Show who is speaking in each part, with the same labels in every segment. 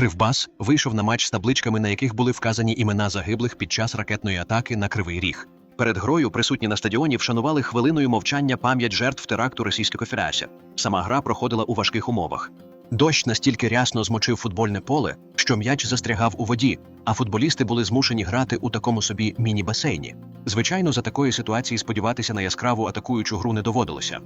Speaker 1: Кривбас вийшов на матч з табличками, на яких були вказані імена загиблих під час ракетної атаки на Кривий Ріг. Перед грою присутні на стадіоні вшанували хвилиною мовчання пам'ять жертв теракту Російської Федерації. Сама гра проходила у важких умовах. Дощ настільки рясно змочив футбольне поле, що м'яч застрягав у воді, а футболісти були змушені грати у такому собі міні-басейні. Звичайно, за такої ситуації сподіватися на яскраву атакуючу гру не доводилося.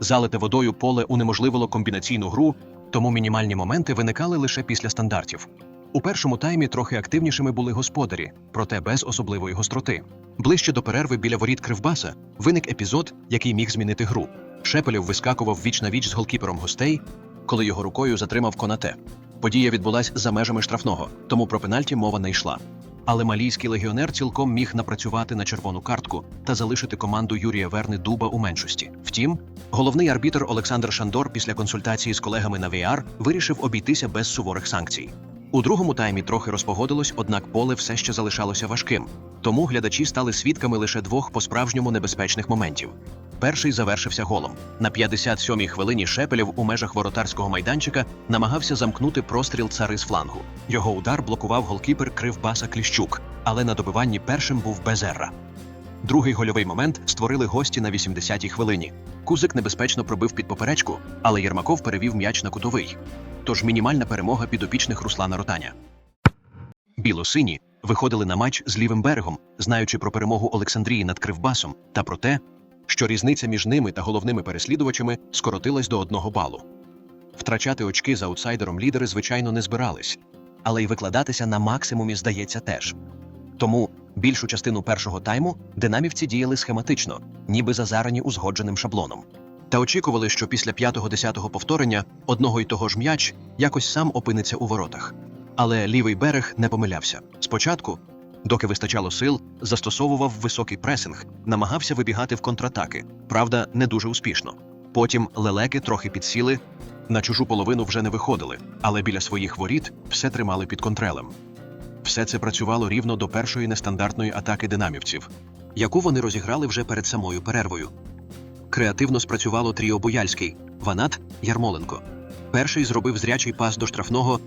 Speaker 1: Залите водою поле унеможливило комбінаційну гру, тому мінімальні моменти виникали лише після стандартів. У першому таймі трохи активнішими були господарі, проте без особливої гостроти. Ближче до перерви біля воріт Кривбаса виник епізод, який міг змінити гру. Шепелєв вискакував віч на віч з голкіпером гостей, коли його рукою затримав конате. Подія відбулась за межами штрафного, тому про пенальті мова не йшла. Але малійський легіонер цілком міг напрацювати на червону картку та залишити команду Юрія Верни Дуба у меншості. Втім, головний арбітр Олександр Шандор після консультації з колегами на VR вирішив обійтися без суворих санкцій. У другому таймі трохи розпогодилось, однак поле все ще залишалося важким. Тому глядачі стали свідками лише двох по-справжньому небезпечних моментів. Перший завершився голом. На 57-й хвилині Шепелєв у межах воротарського майданчика намагався замкнути простріл цари з флангу. Його удар блокував голкіпер Кривбаса Кліщук, але на добиванні першим був Безерра. Другий гольовий момент створили гості на 80-й хвилині. Кузик небезпечно пробив під поперечку, але Єрмаков перевів м'яч на кутовий. Тож мінімальна перемога підопічних Руслана Ротаня. Біло-сині виходили на матч з лівим берегом, знаючи про перемогу Олександрії над Кривбасом та про те, що різниця між ними та головними переслідувачами скоротилась до одного балу. Втрачати очки з аутсайдером лідери, звичайно, не збирались, але й викладатися на максимумі здається теж. Тому більшу частину першого тайму динамівці діяли схематично, ніби за зарані узгодженим шаблоном. Та очікували, що після п'ятого-десятого повторення одного й того ж м'яч якось сам опиниться у воротах. Але лівий берег не помилявся. Спочатку, доки вистачало сил, застосовував високий пресинг, намагався вибігати в контратаки, правда, не дуже успішно. Потім лелеки трохи підсіли, на чужу половину вже не виходили, але біля своїх воріт все тримали під контролем. Все це працювало рівно до першої нестандартної атаки динамівців, яку вони розіграли вже перед самою перервою. Креативно спрацювало тріо Бояльський, Ванат, Ярмоленко. Перший зробив зрячий пас до штрафного,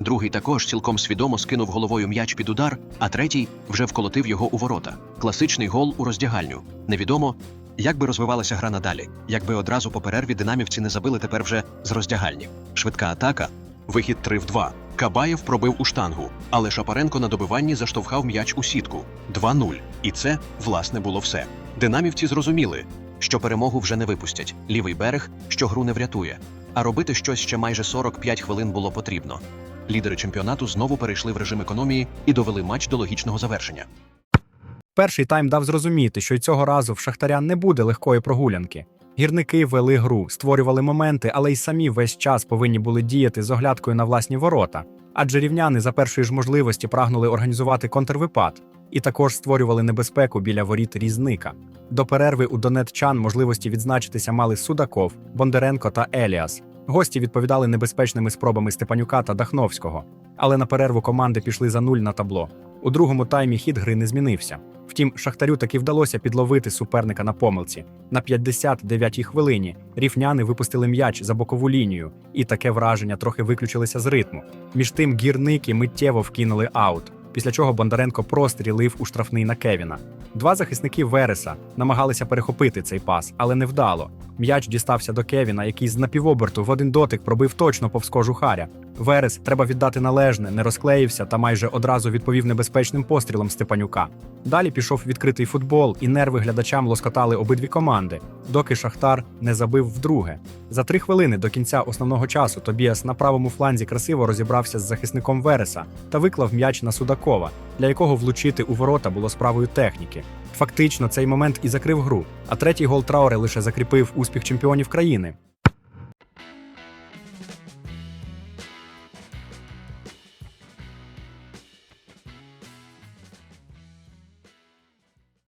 Speaker 1: другий також цілком свідомо скинув головою м'яч під удар, а третій вже вколотив його у ворота. Класичний гол у роздягальню. Невідомо, як би розвивалася гра надалі, якби одразу по перерві динамівці не забили тепер вже з роздягальні. Швидка атака, вихід 3 в 2. Кабаєв пробив у штангу, але Шапаренко на добиванні заштовхав м'яч у сітку 2-0. І це, власне, було все. Динамівці зрозуміли, що перемогу вже не випустять. Лівий берег, що гру не врятує. А робити щось ще майже 45 хвилин було потрібно. Лідери чемпіонату знову перейшли в режим економії і довели матч до логічного завершення.
Speaker 2: Перший тайм дав зрозуміти, що цього разу в Шахтаря не буде легкої прогулянки. Гірники вели гру, створювали моменти, але й самі весь час повинні були діяти з оглядкою на власні ворота. Адже рівняни за першої ж можливості прагнули організувати контрвипад і також створювали небезпеку біля воріт різника. До перерви у донетчан можливості відзначитися мали Судаков, Бондаренко та Еліас. Гості відповідали небезпечними спробами Степанюка та Дахновського, але на перерву команди пішли за нуль на табло. У другому таймі хід гри не змінився. Втім, Шахтарю таки вдалося підловити суперника на помилці. На 59-й хвилині рівняни випустили м'яч за бокову лінію, і таке враження трохи виключилися з ритму. Між тим гірники миттєво вкинули аут, після чого Бондаренко прострілив у штрафний на Кевіна. Два захисники Вереса намагалися перехопити цей пас, але не вдало. М'яч дістався до Кевіна, який з напівоберту в один дотик пробив точно повз кожу Харя. Верес, треба віддати належне, не розклеївся та майже одразу відповів небезпечним пострілом Степанюка. Далі пішов відкритий футбол, і нерви глядачам лоскотали обидві команди, доки Шахтар не забив вдруге. За три хвилини до кінця основного часу Тобіас на правому фланзі красиво розібрався з захисником Вереса та виклав м'яч на Судакова, для якого влучити у ворота було справою техніки. Фактично, цей момент і закрив гру, а третій гол Трауре лише закріпив успіх чемпіонів країни.